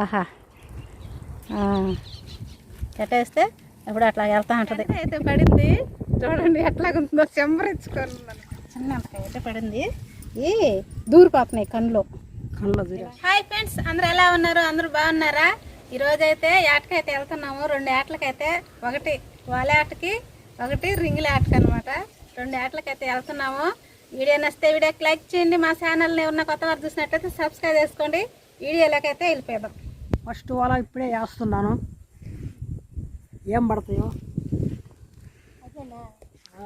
ఆహా. కట్టేస్తే ఇప్పుడు అట్లా వెళ్తా ఉంటుంది. అయితే పడింది. చూడండి ఎట్లా ఉంటుందో చెంబరించుకొని చిన్న అయితే పడింది. ఈ దూరిపోతున్నాయి కళ్ళు. కళ్ళ హాయ్ ఫ్రెండ్స్ అందరూ ఎలా ఉన్నారు? అందరూ బాగున్నారా? ఈరోజు అయితే ఏటకైతే వెళ్తున్నాము. రెండు ఏటలకైతే ఒకటి వాలేటకి ఒకటి రింగుల ఆటకి అనమాట రెండు ఏటలకైతే వెళ్తున్నాము. వీడియో నచ్చితే వీడియోకి లైక్ చేయండి. మా ఛానల్ని ఉన్న కొత్త వారు చూసినట్లయితే సబ్స్క్రైబ్ చేసుకోండి. వీడియోలోకైతే వెళ్ళిపోదాం. ఫస్ట్ వాళ్ళ ఇప్పుడే వేస్తున్నాను. ఏం పడతాయో? ఆ.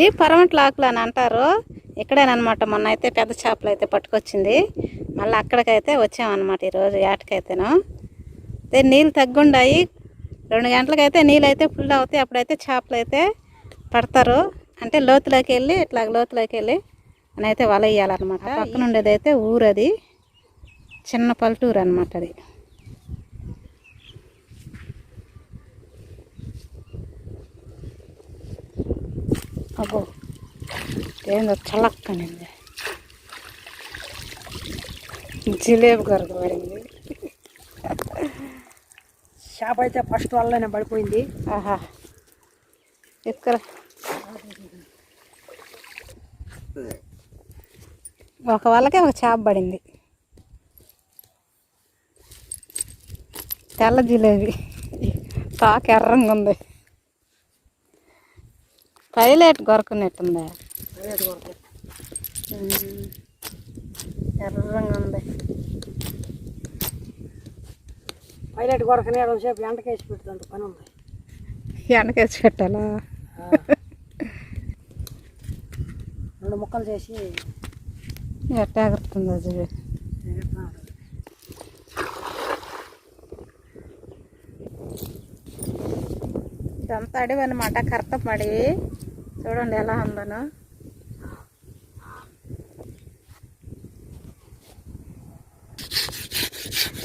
ఈ పరమట్ లాకులు అని అంటారు ఇక్కడేనమాట మొన్న అయితే పెద్ద చేపలు అయితే పట్టుకొచ్చింది. మళ్ళీ అక్కడికైతే వచ్చామన్నమాట ఈరోజు ఏటకైతేను అయితే నీళ్ళు తగ్గుండాయి. రెండు గంటలకైతే నీళ్ళు అయితే ఫుల్ అవుతాయి. అప్పుడైతే చేపలు అయితే పడతారు. అంటే లోతులోకి వెళ్ళి ఇట్లా లోతులోకి వెళ్ళి అని అయితే వల వేయాలన్నమాట పక్కన ఉండేది అయితే ఊరు అది చిన్న పల్లెటూరు అనమాట అది. అబ్బో ఏందో చల్లక్కనింది జిలేబీ కొరకు పడింది చేప అయితే ఫస్ట్ వల్లనే పడిపోయింది ఆహా ఇక్కడ ఒక వాళ్ళకే ఒక చేప పడింది తెల్ల జిలేబీ తాక ఎర్రంగా ఉంది పైలట్ కొరకున్నట్టుందా రేటు కొడతాయి. ఉమ్. ఎర్రంగా ఉంది పైలట్ కొరకనే సేపు ఎండకేసి పెడుతుంది పని ఉంది వెనకేసి పెట్టాలా. రెండు ముక్కలు చేసి ఎట్టా ఎగురుతుందో చూడు ఇదంతా అడవి అనమాట కర్తపు అడవి చూడండి ఎలా ఉందను.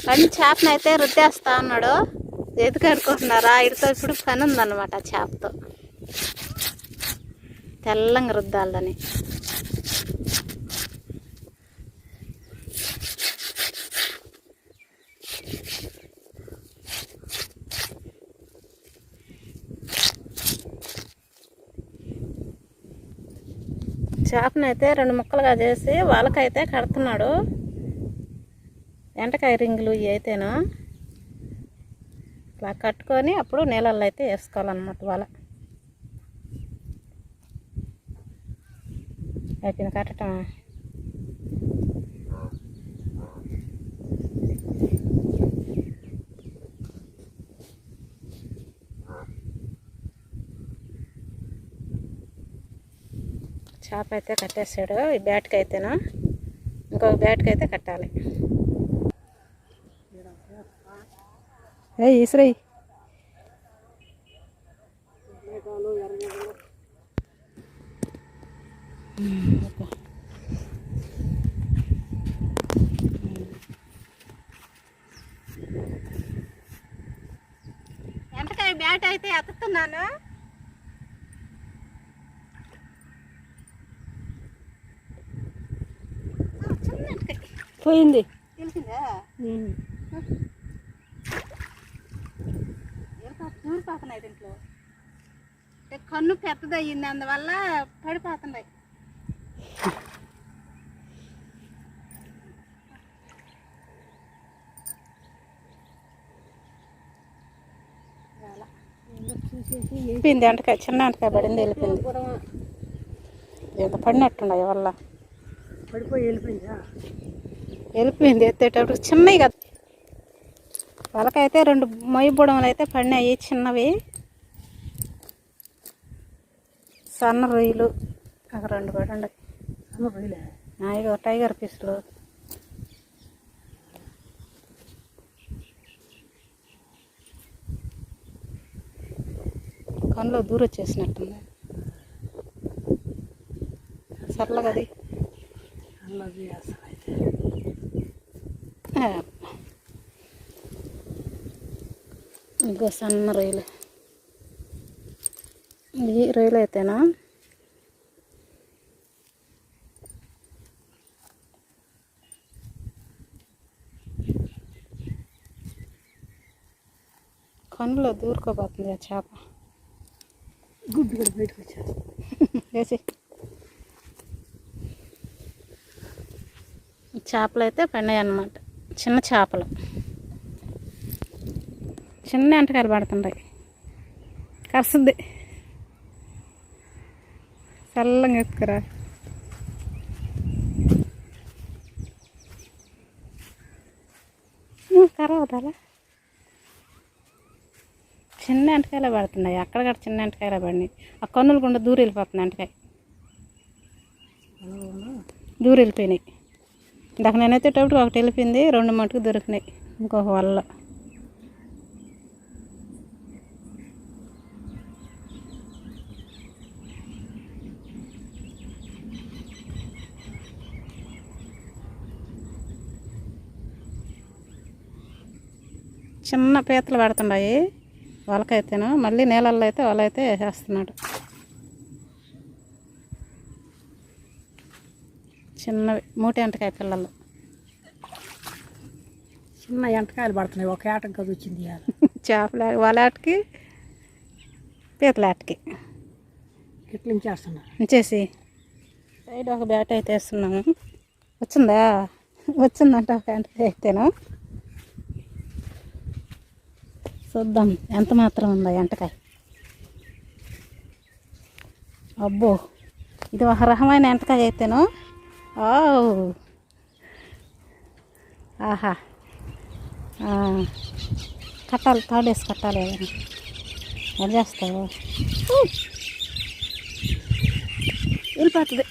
కానీ చేపను అయితే రుద్దేస్తా ఉన్నాడు ఎదుగు కడుకుంటున్నారా ఇడితో ఇప్పుడు పని ఉందన్నమాట చేపతో. తెల్లంగా రుద్దాలని చేపనైతే రెండు ముక్కలుగా చేసి వాళ్ళకైతే కడుతున్నాడు. ఎండకాయ రింగులు ఇవి అయితేను ఇలా కట్టుకొని అప్పుడు నీళ్ళల్లో అయితే వేసుకోవాలన్నమాట వాళ్ళ. అయిపోయింది కట్టటమా టాప్ అయితే కట్టేసాడు ఈ బ్యాట్కి అయితేను? ఇంకొక బ్యాట్కి అయితే కట్టాలి. ఏ ఈశ్రయ్ ఎంతకాయ బ్యాట్ అయితే ఎత్తుతున్నాను? పోయింది. తెలిసిందా? దూరిపోతున్నాయి దీంట్లో. కన్ను పెద్దది అయ్యింది అందువల్ల పడిపోతున్నాయి. వెళ్ళిపోయింది అంటకాయ చిన్న అంటకాయ పడింది వెళ్ళిపోయింది. ఏదో పడినట్టున్నాయి వల్ల పడిపోయి వెళ్ళిపోయిందా? వెళ్ళిపోయింది ఎత్తేటప్పుడు చిన్నవి కదా. వాళ్ళకైతే రెండు మొయ్యబుడములు అయితే పడినాయి చిన్నవి. సన్న రొయ్యలు అక్కడ రెండు కూడా సన్న రొయ్యలే? నాయో టైగర్ పీసులు కన్నులో దూరం చేసినట్టుంది చల్లగది అల్లది అసలు అయితే ఇంకో సన్న రొయ్యలు ఈ రొయ్యలు అయితేనా కన్నులో దూరుకోపోతుంది ఆ చేప గుడ్డు కూడా బయటకు వచ్చారు వేసి చేపలు అయితే పండాయి అన్నమాట చిన్న చేపలు. చిన్న ఎంటకాయలు పడుతుంటాయి. కరుస్తుంది చల్లంగా ఎత్తుకురా. కరవదాలా చిన్న ఎంటకాయలే పడుతున్నాయి. అక్కడక్కడ చిన్న ఎంటకాయలే పడినాయి. ఆ కన్నులు గుండా దూరం వెళ్ళిపోతుంది ఎంటకాయ. దూరం వెళ్ళిపోయినాయి. ఇందాక నేనైతే టప్పుడు ఒకటి వెళ్ళిపోయింది రెండు మటుకు దొరికినాయి. ఇంకొక వల్ల. చిన్న పీతలు పడుతున్నాయి వలకైతేను. మళ్ళీ నీళ్ళల్లో అయితే వాళ్ళైతే వేసేస్తున్నాడు. చిన్నవి మూటి ఎంటకాయ పిల్లలు. చిన్న ఎంటకాయలు పడుతున్నాయి ఒక ఏటం కదా వచ్చింది చేపల వలాటికి పీతలాటికి ఇట్ల నుంచి వేస్తున్నా ఉంచేసి సైడ్ ఒక బ్యాట్ అయితే వేస్తున్నాము. వచ్చిందా? వచ్చిందంట ఒక ఎంటకాయ అయితేను. చూద్దాం ఎంత మాత్రం ఉందా ఎంటకాయ? అబ్బో ఇది ఒక రకమైన ఎంటకాయ అయితేను. ఓ. ఆహా. కట్టాలి తాడేసి కట్టాలి అది చేస్తావు? వెళ్ళిపోతుంది.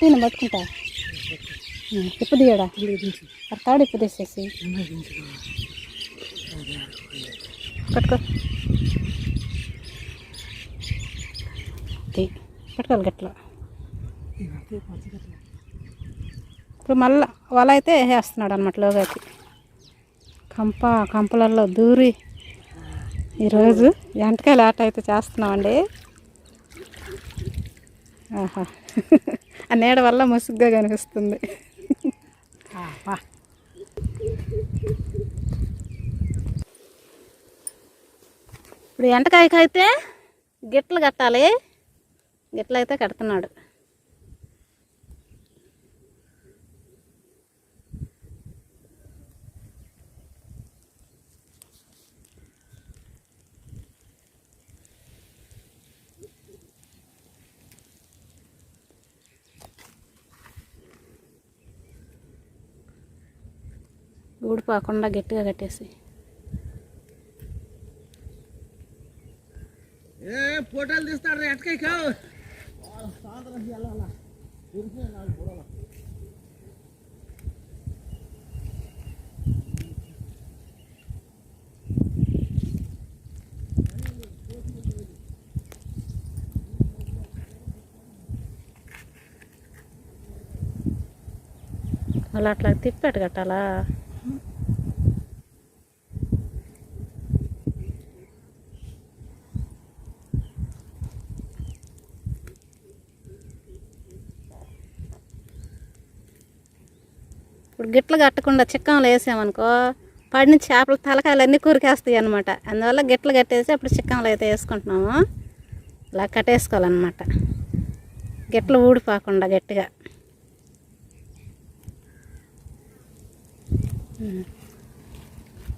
తిన పట్టుకుంటా. ఉం, ఇప్పు తీయడా? తాడు ఇప్పు తీసేసి. పట్టుకో. పట్టుకోవాలి గట్లా ఇప్పుడు మళ్ళా వల అయితే వేసేస్తున్నాడు అనమాట లోగాకి. కంప కంపలలో దూరి ఈరోజు ఎంటకాయలు ఆట అయితే చేస్తున్నామండి. ఆహా. ఆ నీడ వల్ల ముసుగ్గా కనిపిస్తుంది. ఇప్పుడు ఎంటకాయకి అయితే గిట్లు కట్టాలి. గిట్లయితే కడుతున్నాడు. ఊడిపోకుండా గట్టిగా కట్టేసి. ఫోటోలు అలా అట్లా తిప్పాడు కట్టాలా ఇప్పుడు గిట్లు కట్టకుండా చిక్కంలో వేసామనుకో పడిన చేపల తలకాయలు అన్నీ కూరికేస్తాయి అనమాట అందువల్ల గిట్లు కట్టేసి అప్పుడు చిక్కంలో అయితే వేసుకుంటున్నాము. ఇలా కట్టేసుకోవాలన్నమాట. గిట్లు ఊడిపోకుండా గట్టిగా.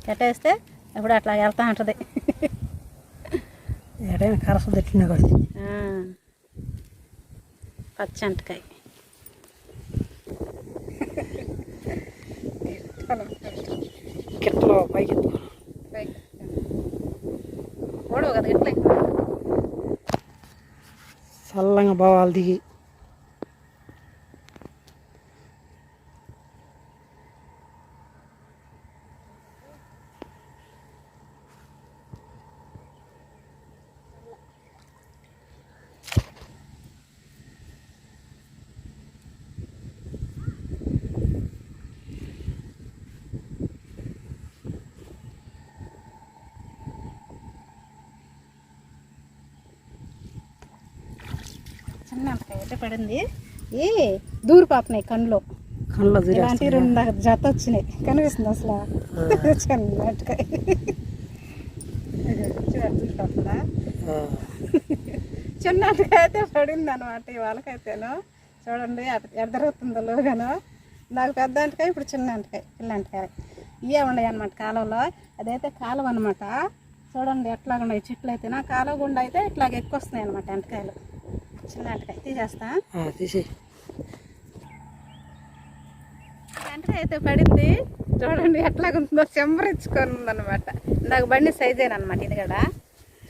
కట్టేస్తే అప్పుడు అట్లా వెళ్తా ఉంటుంది. ఎడైనా కరస తట్టినా కొడుతుంది ఆ. పచ్చంటకాయ కిట్టలో పైకి ఎత్తుకో. ఓడవు కదా ఇట్లా చల్లంగా బావాలు దిగి. అయితే పడింది. ఈ దూరిపోతున్నాయి కళ్ళు కళ్ళ ఇలాంటి రెండు జత వచ్చినాయి. కనిపిస్తుంది అసలు. చిన్నట్టుగా చూడండి, దూరిపోతుందా చిన్నట్టుగా అయితే పడింది అనమాట ఇవాళకైతేను చూడండి ఎద్దరవుతుందో లోగాను. నాకు పెద్ద అంటకాయ ఇప్పుడు చిన్న అంటకాయ పిల్ల అంటకాయ. ఇవే ఉన్నాయి అనమాట కాలంలో అదైతే కాలం అనమాట చూడండి ఎట్లా ఉన్నాయి చెట్లు అయితేనా కాలువ గుండా అయితే ఇట్లాగ ఎక్కువ వస్తున్నాయి అనమాట అంటకాయలు. చిన్న అంటకాయ తీసేస్తా. తీసి అంటకాయ అయితే పడింది. చూడండి ఎట్లాగుందో చెంబరించుకొని ఉందన్నమాట ఇందాక బండి సైజేనమాట ఇది కూడా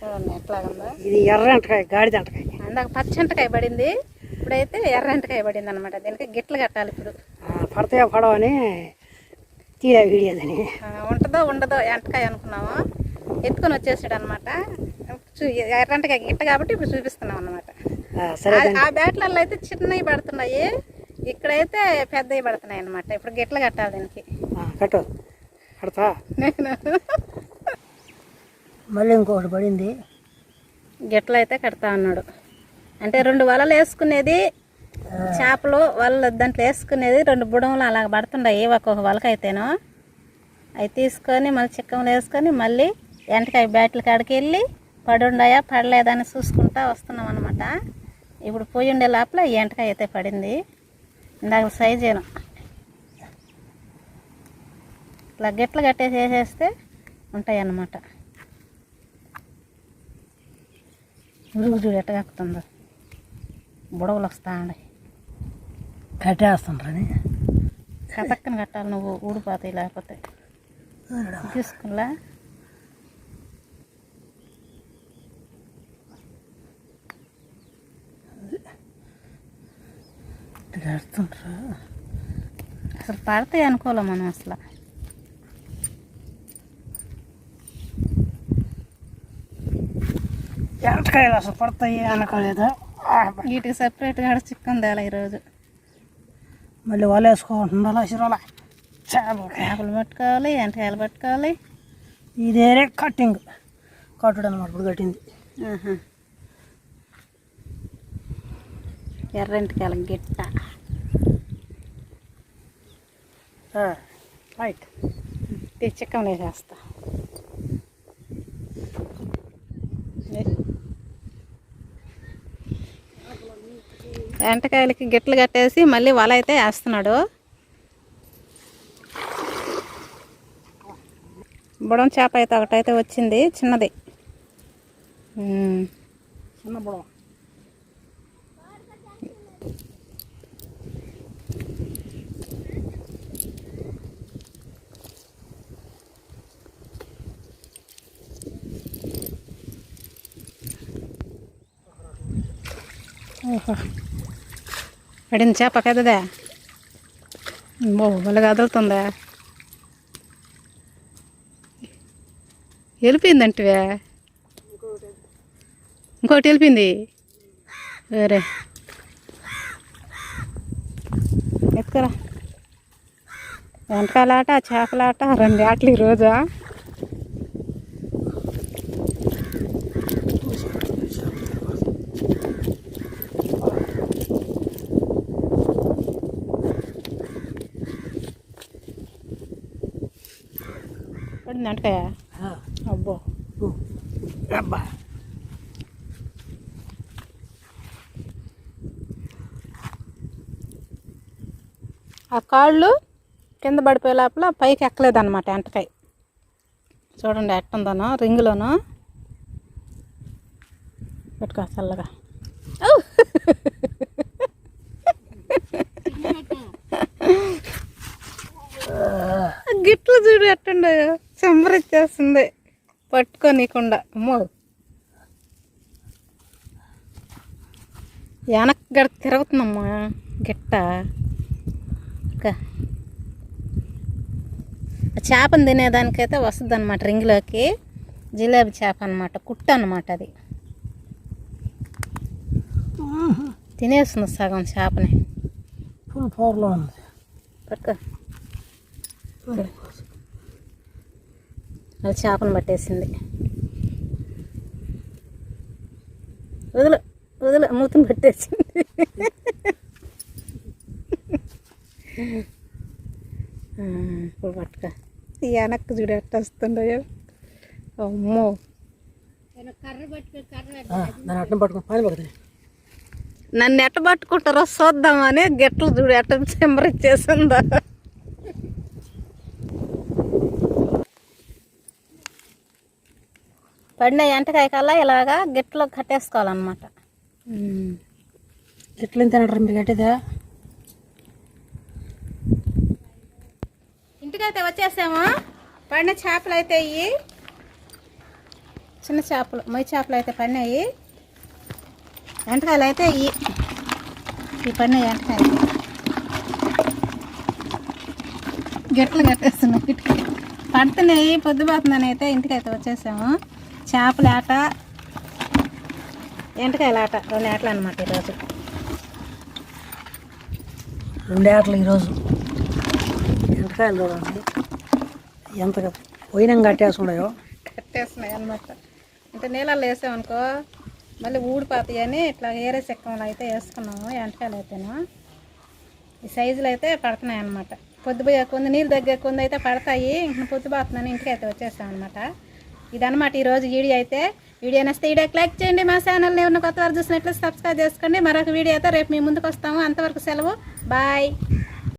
చూడండి ఎట్లాగుందో. ఇది ఎర్ర అంటకాయ గాడిద అంటకాయ అందాక పచ్చంటకాయ పడింది. ఇప్పుడైతే ఎర్రంటకాయ పడింది అనమాట దీనికి గిట్లు కట్టాలి ఇప్పుడు. పడతాయా పడవని తీరా వీడియోదని ఉంటుందో ఉండదో ఎంటకాయ అనుకున్నాము ఎత్తుకొని వచ్చేసాడు అనమాట చూ ఎర్రంటకాయ గిట్ట కాబట్టి ఇప్పుడు చూపిస్తున్నాం అనమాట సరే ఆ బ్యాట్లలో అయితే చిన్నవి పడుతున్నాయి. ఇక్కడైతే పెద్దవి పడుతున్నాయి అనమాట ఇప్పుడు గిట్లు కట్టాలి దీనికి. కట్టు. కడతా. మళ్ళీ ఇంకొకటి పడింది. గిట్లు అయితే కడతా అన్నాడు. అంటే రెండు వలలు వేసుకునేది చేపలు వలలు దాంట్లో వేసుకునేది రెండు బుడములు అలా పడుతుండయి ఒక్కొక్క వలకైతేనో. అవి తీసుకొని మళ్ళీ చిక్కములు వేసుకొని మళ్ళీ ఎంటకాయ బ్యాట్ల కాడికి వెళ్ళి పడుండాయా పడలేదా అని చూసుకుంటా వస్తున్నాం అనమాట ఇప్పుడు పోయి ఉండే లోపల ఈ ఎంటకాయ అయితే పడింది. ఇందాక సైజేను ఇట్లా గిట్లు కట్టేసి వేసేస్తే ఉంటాయి అన్నమాట ఉరుగు చూడు ఎట్ట కక్కుతుందో. బుడవలు వస్తా ఉండే కట్టేస్తుండ్రని కథక్కన కట్టాలి నువ్వు ఊడిపోతాయి లేకపోతే. తీసుకులా కడుతుండ్రా అసలు పడతాయి అనుకోలే మనం అసలు? ఎంటకాయలు అసలు పడతాయి అనుకోలేదు? వీటికి సపరేట్గా చిక్కన్ తేలా ఈరోజు. మళ్ళీ వల వేసుకోకుండా సిరోల చేపలు చేపలు పట్టుకోవాలి ఎంటకాయలు పట్టుకోవాలి. ఇదేరే కట్టింగ్ కట్టుడు అనమాట ఇప్పుడు కట్టింది. ఎర్రంటికాయల గిట్ట. రైట్. చిక్కన్ వేసేస్తా. ఎంటకాయలకి గిట్లు కట్టేసి మళ్ళీ వల అయితే వేస్తున్నాడు. బుడం చేప అయితే ఒకటైతే వచ్చింది చిన్నది. చిన్న బుడవ ఓహో చేప పెద్దదా బో భలే కదులుతుందా. వెళ్ళిపోయిందంటివే? ఇంకోటి వెళ్ళిపోయింది? వేరే. ఎత్తుకురా. వెంటకాలాట చేపలాట రెండు ఆటలు ఈ అబ్బో. అబ్బా. ఆ కాళ్ళు కింద పడిపోయే లోపల పైకి ఎక్కలేదన్నమాట ఎంటకాయ. చూడండి ఎట్టుందనో రింగులోను. పెట్టుకో చల్లగా! గిట్లు చూడు ఎట్టుండయో చెంబరిచ్చేస్తుంది పట్టుకోనీకుండా అమ్మో. వెనక్ గడ తిరుగుతుందమ్మా. గిట్ట. చేపను తినేదానికైతే వస్తుంది అనమాట రింగ్లోకి. జిలేబీ చేప అనమాట కుట్ట అనమాట అది. తినేస్తుంది సగం చేపని. ఫుల్ పవర్లో ఉంది. పట్టుకో. అది చేపను పట్టేసింది. వదులు వదులు మూతిని పట్టేసింది. ఆ, ఇప్పుడు పట్టుక. ఈ వెనక్కి చూడు ఎట్ట వస్తుండయో అమ్మో. నన్ను ఎట్ట పట్టుకుంటారో చూద్దామని గెట్లు చూడు ఎట్ట చెంబరిచ్చేసిందో పడిన ఎంటకాయ కల్లా ఇలాగా గిట్లో కట్టేసుకోవాలన్నమాట. ఎట్లా తినట్రా మీరు కట్టేదా? ఇంటికైతే వచ్చేసాము. పడిన చేపలు అయితే ఇవి చిన్న చేపలు మొయ్యి చేపలు అయితే పడినాయి. ఎంటకాయలు అయితే ఇవి ఈ పడినాయి ఎంటకాయలు గెట్లు కట్టేస్తున్నాయి పడుతున్నాయి పొద్దుపోతుందని అయితే ఇంటికైతే వచ్చేసాము. చేపల ఆట ఎంటకాయల ఆట రెండు ఆటలు అనమాట ఈరోజు. రెండు ఆటలు ఈరోజు. ఎంతకాయలు చూడండి ఎంత పోయినాం కట్టేస్తున్నాయో. కట్టేస్తున్నాయి అనమాట అంటే నీళ్ళల్లో వేసామనుకో మళ్ళీ ఊడిపోతాయి అని ఇట్లా ఏరే చెక్కలు అయితే వేసుకున్నాము ఎంటకాయలు అయితేను. ఈ సైజులు అయితే పడుతున్నాయి అనమాట పొద్దుపోయే కొంది నీళ్ళు దగ్గర కొంది అయితే పడతాయి. ఇంక పొద్దుపోతుందని ఇంటికి అయితే వచ్చేస్తాం అనమాట ఇదనమాట ఈరోజు వీడియో అయితే. వీడియో నచ్చితే వీడియో క్లిక్ చేయండి. మా ఛానల్ని ఏమన్నా కొత్త వారు చూసినట్లు సబ్స్క్రైబ్ చేసుకోండి మరొక వీడియో అయితే రేపు మీ ముందుకు వస్తాము. అంతవరకు సెలవు. బాయ్